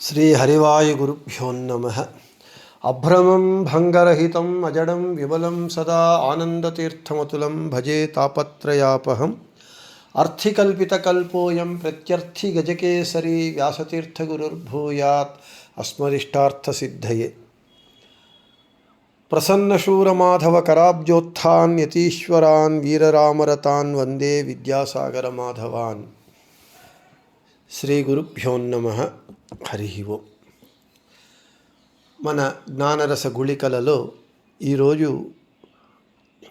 श्रीहरिवायुगुरुभ्योन्नमः अभ्रमं भंगरहित अजडम विबल सदा आनन्दतीर्थमतुलं भजे तापत्रयापहम्। अर्थिकल्पितकल्पोऽयं प्रत्यर्थिगजकेसरी व्यासतीर्थगुरुर्भूयात् अस्मदिष्टार्थसिद्धये। प्रसन्नशूरमाधवकराब्जोत्थान् यतीश्वरान् वीररामरतान् वंदे विद्यासागरमाधवान्। श्रीगुरुभ्योन्नमः హరి ఓం మన జ్ఞానరస గుళికలలో ఈరోజు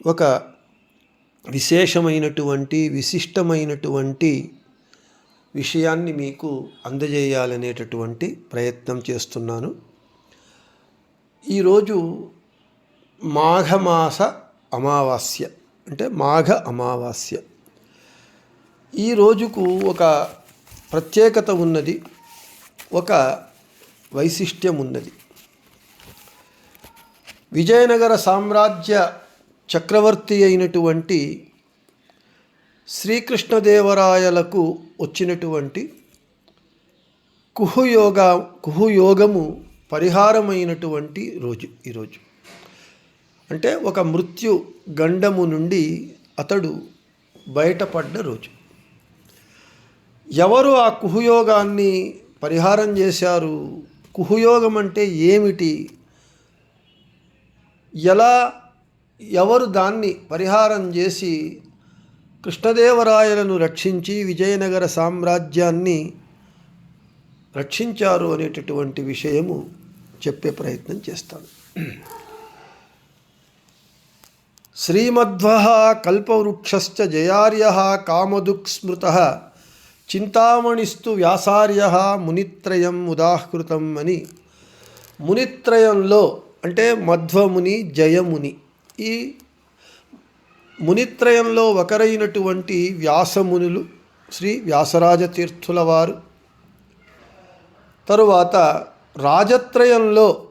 ఒక విశేషమైనటువంటి విశిష్టమైనటువంటి విషయాన్ని మీకు అందజేయాలనేటటువంటి ప్రయత్నం చేస్తున్నాను. ఈరోజు మాఘమాస అమావాస్య అంటే మాఘ అమావాస్య. ఈ రోజుకు ఒక ప్రత్యేకత ఉన్నది. ఒక వైశిష్ట్యం ఉన్నది. విజయనగర సామ్రాజ్య చక్రవర్తి అయినటువంటి శ్రీకృష్ణదేవరాయలకు వచ్చినటువంటి కుహుయోగ కుహుయోగము పరిహారమైనటువంటి రోజు ఈరోజు అంటే ఒక మృత్యు గండము నుండి అతడు బయటపడ్డ రోజు. ఎవరు ఆ కుహుయోగాన్ని పరిహారం చేశారు. కుహుయోగం అంటే ఏమిటి? ఎలా ఎవరు దాన్ని పరిహారం చేసి కృష్ణదేవరాయలను రక్షించి విజయనగర సామ్రాజ్యాన్ని రక్షించారు అనేటటువంటి విషయము చెప్పే ప్రయత్నం చేస్తాను. శ్రీమధ్వ కల్పవృక్షశ్చ జయార్య కామదుక్ స్మృత చింతామణిస్తు వ్యాసార్య మునిత్రయం ఉదాహృతం అని. మునిత్రయంలో అంటే మధ్వముని జయముని. ఈ మునిత్రయంలో ఒకరైనటువంటి వ్యాసమునులు శ్రీ వ్యాసరాజ తీర్థుల వారు తరువాత రాజత్రయంలో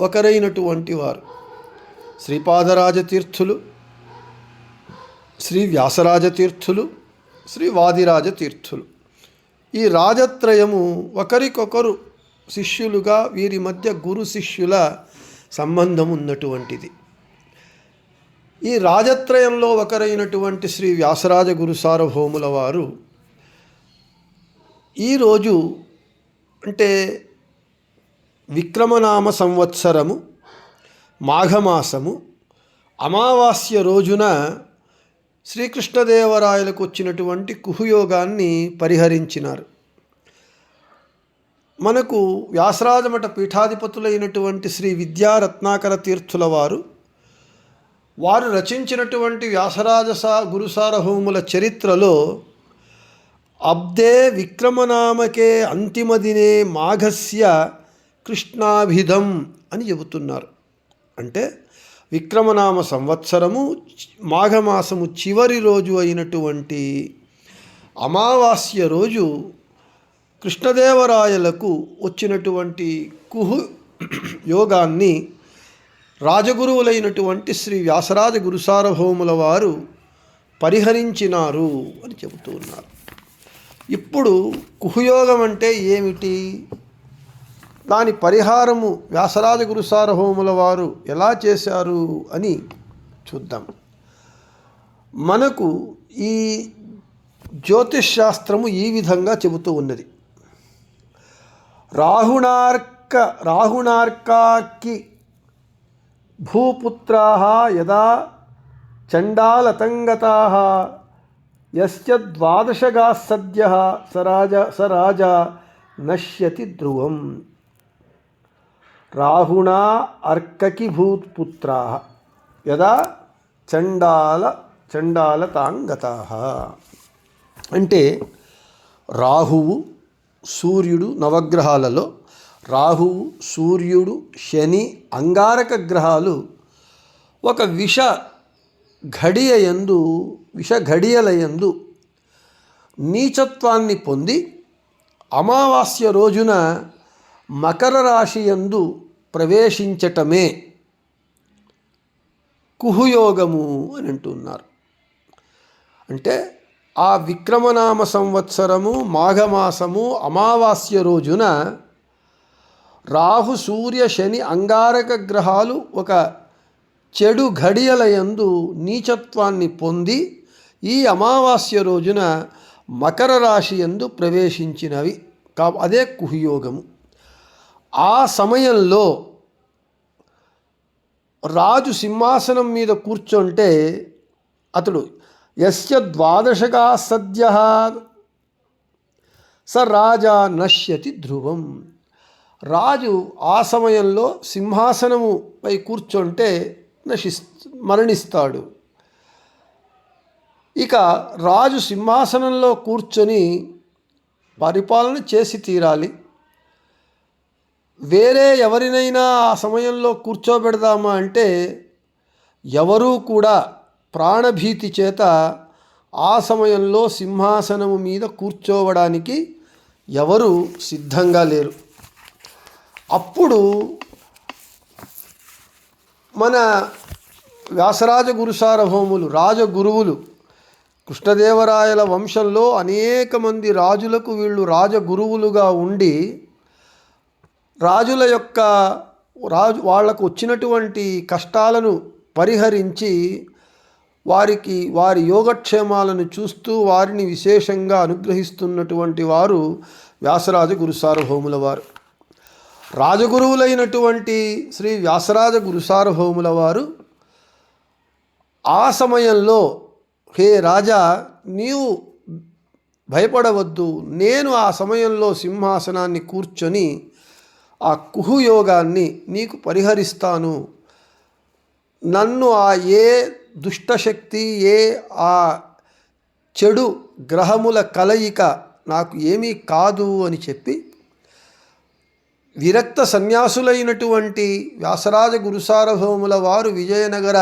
ఒకరైనటువంటి వారు శ్రీపాదరాజతీర్థులు శ్రీ వ్యాసరాజ తీర్థులు శ్రీ వాదిరాజ తీర్థులు ఈ రాజత్రయము ఒకరికొకరు శిష్యులుగా వీరి మధ్య గురు శిష్యుల సంబంధం ఉన్నటువంటిది ఈ రాజత్రయంలో ఒకరైనటువంటి శ్రీ వ్యాసరాజ గురు సార్వభౌముల వారు ఈరోజు అంటే విక్రమనామ సంవత్సరము మాఘమాసము అమావాస్య రోజున శ్రీకృష్ణదేవరాయలకు వచ్చినటువంటి కుహుయోగాన్ని పరిహరించినారు. మనకు వ్యాసరాజమఠ పీఠాధిపతులైనటువంటి శ్రీ విద్యారత్నాకర తీర్థుల వారు వారు రచించినటువంటి వ్యాసరాజ సా గురుసారభౌముల చరిత్రలో అబ్దే విక్రమనామకే అంతిమదినే మాఘస్య కృష్ణాభిధం అని చెబుతున్నారు. అంటే విక్రమనామ సంవత్సరము మాఘమాసము చివరి రోజు అయినటువంటి అమావాస్య రోజు కృష్ణదేవరాయలకు వచ్చినటువంటి కుహు యోగాన్ని రాజగురువులైనటువంటి శ్రీ వ్యాసరాజ గురుసార్వభౌముల వారు పరిహరించినారు అని చెబుతూ ఉన్నారు. ఇప్పుడు కుహుయోగం అంటే ఏమిటి? దాని పరిహారము వ్యాసరాజ గురు వారు ఎలా చేశారు అని చూద్దాం. మనకు ఈ జ్యోతిష్ శాస్త్రము ఈ విధంగా చెబుతూ ఉన్నది. రాహుణార్క రాహుణార్కాకి భూపుత్రా యదా చండాలతంగతా యస్య ద్వాదశగా సద్య సరాజ సరాజ నశ్యతి ధ్రువం. రాహుణా అర్కకి భూత్పుత్రా యదా చండాల చండాలతాంగత. అంటే రాహువు సూర్యుడు నవగ్రహాలలో రాహువు సూర్యుడు శని అంగారక గ్రహాలు ఒక విష ఘడియ యందు విష ఘడియల నీచత్వాన్ని పొంది అమావాస్య రోజున మకర రాశి యందు ప్రవేశించటమే కుహుయోగము అని అంటున్నారు. అంటే ఆ విక్రమనామ సంవత్సరము మాఘమాసము అమావాస్య రోజున రాహు సూర్య శని అంగారక గ్రహాలు ఒక చెడు ఘడియలయందు నీచత్వాన్ని పొంది ఈ అమావాస్య రోజున మకర రాశి యందు ప్రవేశించినవి. కా అదే కుహయోగము. ఆ సమయంలో రాజు సింహాసనం మీద కూర్చుంటే అతడు యస్య ద్వాదశగా సద్య? స రాజా నశ్యతి ధ్రువం. రాజు ఆ సమయంలో సింహాసనముపై కూర్చుంటే నశిస్ మరణిస్తాడు. ఇక రాజు సింహాసనంలో కూర్చొని పరిపాలన చేసి తీరాలి. వేరే ఎవరినైనా ఆ సమయంలో కూర్చోబెడదామా అంటే ఎవరూ కూడా ప్రాణభీతి చేత ఆ సమయంలో సింహాసనము మీద కూర్చోవడానికి ఎవరు సిద్ధంగా లేరు. అప్పుడు మన వ్యాసరాజ గురుసార్వభౌములు రాజగురువులు కృష్ణదేవరాయల వంశంలో అనేక మంది రాజులకు వీళ్ళు రాజగురువులుగా ఉండి రాజుల యొక్క రాజు వాళ్ళకు వచ్చినటువంటి కష్టాలను పరిహరించి వారికి వారి యోగక్షేమాలను చూస్తూ వారిని విశేషంగా అనుగ్రహిస్తున్నటువంటి వారు వ్యాసరాజ గురు సార్వభౌముల వారు. రాజగురువులైనటువంటి శ్రీ వ్యాసరాజ గురు సార్వభౌముల వారు ఆ సమయంలో హే రాజా నీవు భయపడవద్దు. నేను ఆ సమయంలో సింహాసనాన్ని కూర్చొని ఆ కుహుయోగాన్ని నీకు పరిహరిస్తాను. నన్ను ఆ ఏ దుష్టశక్తి ఏ ఆ చెడు గ్రహముల కలయిక నాకు ఏమీ కాదు అని చెప్పి విరక్త సన్యాసులైనటువంటి వ్యాసరాజ గురుసార్వభౌముల వారు విజయనగర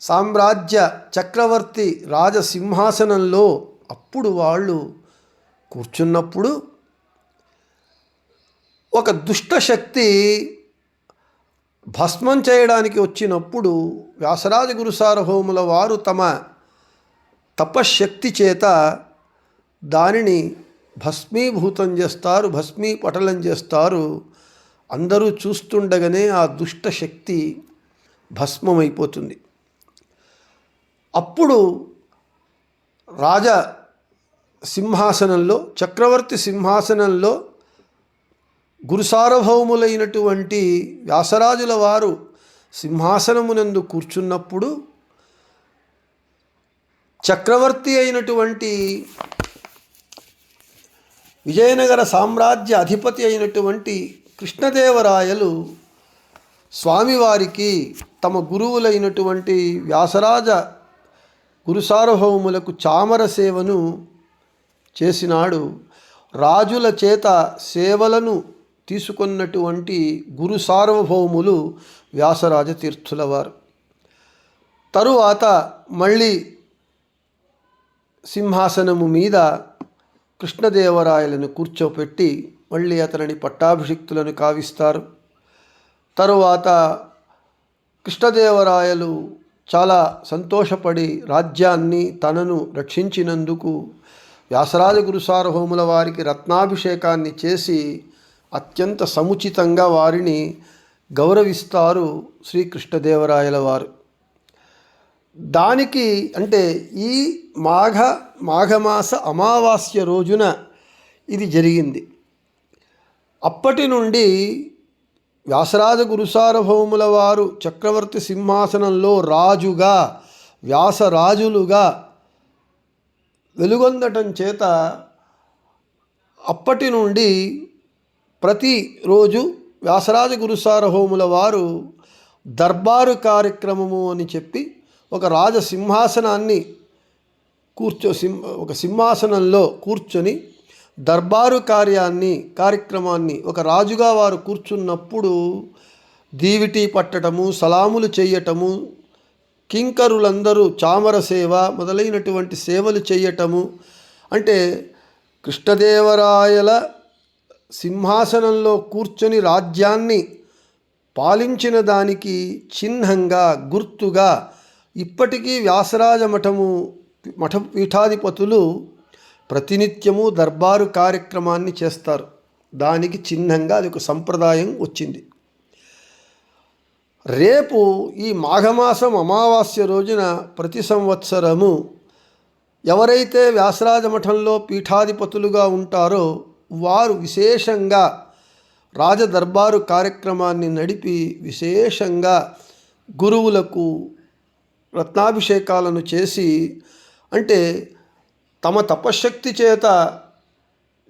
సామ్రాజ్య చక్రవర్తి రాజసింహాసనంలో అప్పుడు వాళ్ళు కూర్చున్నప్పుడు ఒక దుష్టశక్తి భస్మం చేయడానికి వచ్చినప్పుడు వ్యాసరాజ గురు సార్వభౌముల వారు తమ తపశ్శక్తి చేత దానిని భస్మీభూతం చేస్తారు భస్మీ పటలం చేస్తారు. అందరూ చూస్తుండగానే ఆ దుష్ట శక్తి భస్మమైపోతుంది. అప్పుడు రాజ సింహాసనంలో చక్రవర్తి సింహాసనంలో గురుసార్వభౌములైనటువంటి వ్యాసరాజుల వారు సింహాసనమునందు కూర్చున్నప్పుడు చక్రవర్తి అయినటువంటి విజయనగర సామ్రాజ్య అధిపతి అయినటువంటి కృష్ణదేవరాయలు స్వామివారికి తమ గురువులైనటువంటి వ్యాసరాజ గురుసార్వభౌములకు చామర సేవను చేసినాడు. రాజుల చేత సేవలను తీసుకున్నటువంటి గురు సార్వభౌములు వ్యాసరాజ తీర్థుల వారు తరువాత మళ్ళీ సింహాసనము మీద కృష్ణదేవరాయలను కూర్చోపెట్టి మళ్ళీ అతనిని పట్టాభిషిక్తులను కావిస్తారు. తరువాత కృష్ణదేవరాయలు చాలా సంతోషపడి రాజ్యాన్ని తనను రక్షించినందుకు వ్యాసరాజ గురు సార్వభౌముల వారికి రత్నాభిషేకాన్ని చేసి అత్యంత సముచితంగా వారిని గౌరవిస్తారు శ్రీకృష్ణదేవరాయల వారు. దానికి అంటే ఈ మాఘ మాఘమాస అమావాస్య రోజున ఇది జరిగింది. అప్పటి నుండి వ్యాసరాజ గురుసార్వభౌముల వారు చక్రవర్తి సింహాసనంలో రాజుగా వ్యాసరాజులుగా వెలుగొందటం చేత అప్పటి నుండి ప్రతిరోజు వ్యాసరాజ గురుసార్వభౌముల వారు దర్బారు కార్యక్రమము అని చెప్పి ఒక రాజ సింహాసనాన్ని కూర్చో సింహ ఒక సింహాసనంలో కూర్చొని దర్బారు కార్యాన్ని కార్యక్రమాన్ని ఒక రాజుగా వారు కూర్చున్నప్పుడు దీవిటి పట్టటము సలాములు చేయటము కింకరులందరూ చామర సేవ మొదలైనటువంటి సేవలు చేయటము అంటే కృష్ణదేవరాయల సింహాసనంలో కూర్చొని రాజ్యాన్ని పాలించిన దానికి చిహ్నంగా గుర్తుగా ఇప్పటికీ వ్యాసరాజ మఠము మఠ పీఠాధిపతులు ప్రతినిత్యము దర్బారు కార్యక్రమాన్ని చేస్తారు. దానికి చిహ్నంగా అది ఒక సంప్రదాయం వచ్చింది. రేపు ఈ మాఘమాసం అమావాస్య రోజున ప్రతి సంవత్సరము ఎవరైతే వ్యాసరాజ మఠంలో పీఠాధిపతులుగా ఉంటారో వారు విశేషంగా రాజదర్బారు కార్యక్రమాన్ని నడిపి విశేషంగా గురువులకు రత్నాభిషేకాలను చేసి అంటే తమ తపశ్శక్తి చేత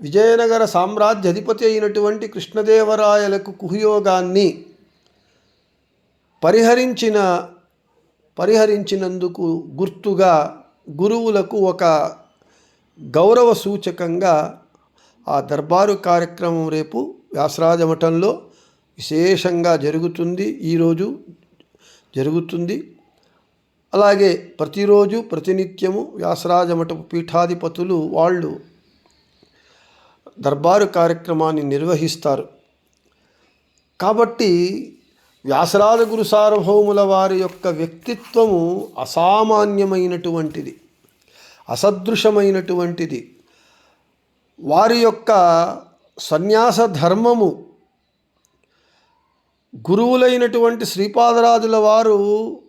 విజయనగర సామ్రాజ్య అధిపతి అయినటువంటి కృష్ణదేవరాయలకు కుహయోగాన్ని పరిహరించిన పరిహరించినందుకు గుర్తుగా గురువులకు ఒక గౌరవ సూచకంగా ఆ దర్బారు కార్యక్రమం రేపు వ్యాసరాజమఠంలో విశేషంగా జరుగుతుంది. ఈరోజు జరుగుతుంది. అలాగే ప్రతిరోజు ప్రతినిత్యము వ్యాసరాజమఠపు పీఠాధిపతులు వాళ్ళు దర్బారు కార్యక్రమాన్ని నిర్వహిస్తారు. కాబట్టి వ్యాసరాజ గురు సార్వభౌముల వారి యొక్క వ్యక్తిత్వము అసామాన్యమైనటువంటిది అసదృశమైనటువంటిది. వారి యొక్క సన్యాస ధర్మము గురువులైనటువంటి శ్రీపాదరాజుల వారు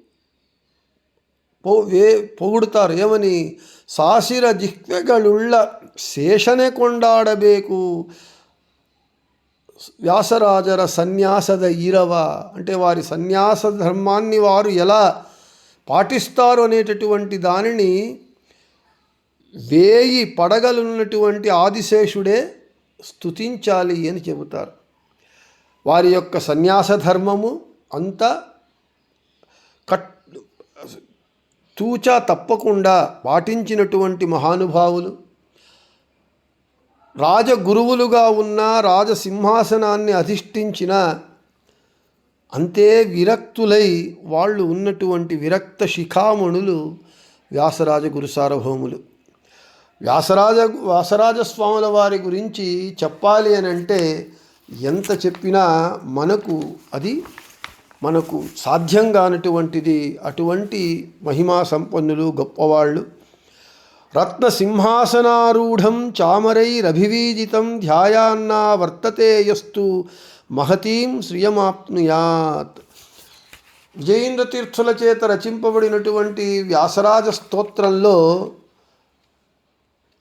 పో వే పొగుడుతారు. ఏమని? సాసిర జిహ్వెగలుళ్ళ శేషణ కొండాడబేకు వ్యాసరాజర సన్యాసద ఈరవ. అంటే వారి సన్యాస ధర్మాన్ని వారు ఎలా పాటిస్తారు అనేటటువంటి దానిని వేయి పడగలున్నటువంటి ఆదిశేషుడే స్తుతించాలి అని చెబుతారు. వారి యొక్క సన్యాస ధర్మము అంత కట్ తూచా తప్పకుండా పాటించినటువంటి మహానుభావులు. రాజగురువులుగా ఉన్న రాజసింహాసనాన్ని అధిష్ఠించిన అంతే విరక్తులై వాళ్ళు ఉన్నటువంటి విరక్త శిఖామణులు వ్యాసరాజ గురు సార్వభౌములు. వ్యాసరాజ వ్యాసరాజస్వాముల వారి గురించి చెప్పాలి అని అంటే ఎంత చెప్పినా మనకు అది మనకు సాధ్యం కానటువంటిది. అటువంటి మహిమా సంపన్నులు గొప్పవాళ్ళు. రత్నసింహాసనారూఢం చామరైరభివీజితం ధ్యాయాన్నా వర్తతే యస్తు మహతీం శ్రియమాప్నుయాత్. విజయేంద్ర తీర్థుల చేత రచింపబడినటువంటి వ్యాసరాజ స్తోత్రంలో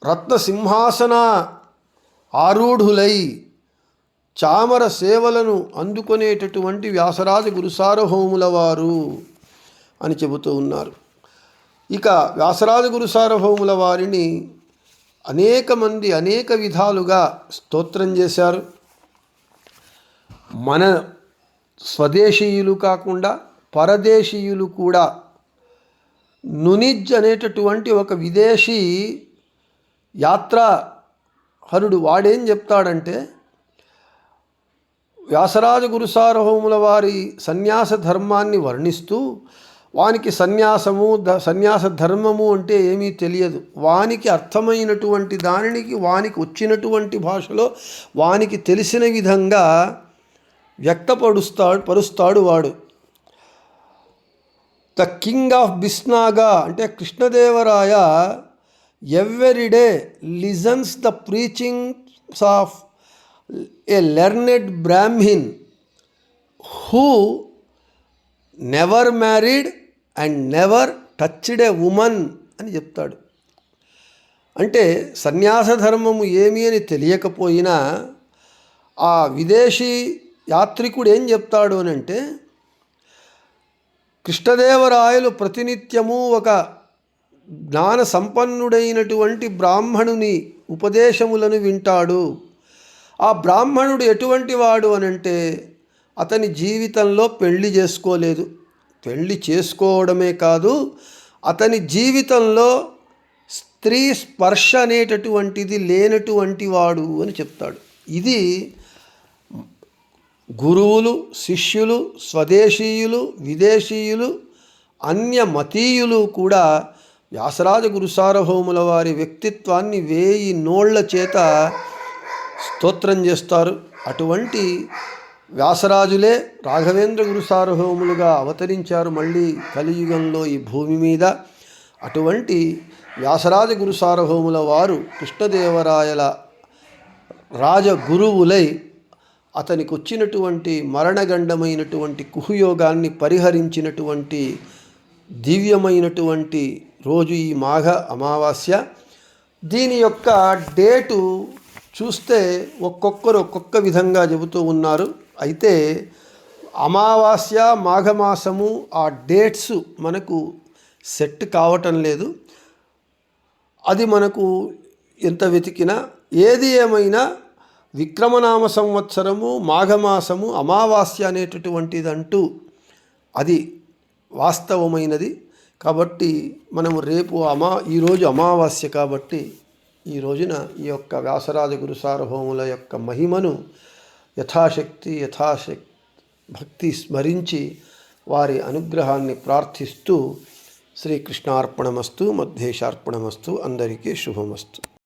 రత్నసింహాసన ఆరూఢులై చామర సేవలను అందుకునేటటువంటి వ్యాసరాజ గురుసార్వభౌముల వారు అని చెబుతూ ఉన్నారు. ఇక వ్యాసరాజ గురుసార్వభౌముల వారిని అనేక మంది అనేక విధాలుగా స్తోత్రం చేశారు. మన స్వదేశీయులు కాకుండా పరదేశీయులు కూడా నునిజ్ అనేటటువంటి ఒక విదేశీ యాత్రాహరుడు వాడేం చెప్తాడంటే వ్యాసరాజ గురు సార్వభౌముల వారి సన్యాస ధర్మాన్ని వర్ణిస్తూ వానికి సన్యాసము ద సన్యాస ధర్మము అంటే ఏమీ తెలియదు. వానికి అర్థమైనటువంటి దానికి వానికి వచ్చినటువంటి భాషలో వానికి తెలిసిన విధంగా వ్యక్తపరుస్తాడు పరుస్తాడు వాడు. ద కింగ్ ఆఫ్ బిస్నాగా అంటే Krishnadevaraya every day listens the preachings of a learned Brahmin who never married and never touched a woman అని చెప్తాడు. అంటే సన్యాస ధర్మము ఏమి అని తెలియకపోయినా ఆ విదేశీ యాత్రికుడు ఏం చెప్తాడు అని అంటే కృష్ణదేవరాయలు ప్రతినిత్యము ఒక జ్ఞాన సంపన్నుడైనటువంటి బ్రాహ్మణుని ఉపదేశములను వింటాడు. ఆ బ్రాహ్మణుడు ఎటువంటి వాడు అనంటే అతని జీవితంలో పెళ్ళి చేసుకోలేదు. పెళ్ళి చేసుకోవడమే కాదు అతని జీవితంలో స్త్రీ స్పర్శ అనేటటువంటిది లేనటువంటి వాడు అని చెప్తాడు. ఇది గురువులు శిష్యులు స్వదేశీయులు విదేశీయులు అన్యమతీయులు కూడా వ్యాసరాజ గురు సార్వభౌముల వారి వ్యక్తిత్వాన్ని వేయి నోళ్ళ చేత స్తోత్రం చేస్తారు. అటువంటి వ్యాసరాజులే రాఘవేంద్ర గురు సార్వభౌములుగా అవతరించారు మళ్ళీ కలియుగంలో ఈ భూమి మీద. అటువంటి వ్యాసరాజ గురు సార్వభౌముల వారు కృష్ణదేవరాయల రాజగురువులై అతనికి వచ్చినటువంటి మరణగండమైనటువంటి కుహుయోగాన్ని పరిహరించినటువంటి దివ్యమైనటువంటి రోజు ఈ మాఘ అమావాస్య. దీని యొక్క డేటు చూస్తే ఒక్కొక్కరు ఒక్కొక్క విధంగా చెబుతూ ఉన్నారు. అయితే అమావాస్య మాఘమాసము ఆ డేట్స్ మనకు సెట్ కావటం లేదు. అది మనకు ఎంత వెతికినా ఏది ఏమైనా విక్రమనామ సంవత్సరము మాఘమాసము అమావాస్య అనేటటువంటిదంటూ అది వాస్తవమైనది. కాబట్టి మనము రేపు అమా ఈరోజు అమావాస్య కాబట్టి ఈ రోజున ఈ యొక్క వ్యాసరాజ గురు సార్వభౌముల యొక్క మహిమను యథాశక్తి యథాశక్తి భక్తి స్మరించి వారి అనుగ్రహాన్ని ప్రార్థిస్తూ శ్రీకృష్ణార్పణమస్తు మధ్యేశార్పణమస్తు అందరికీ శుభమస్తు.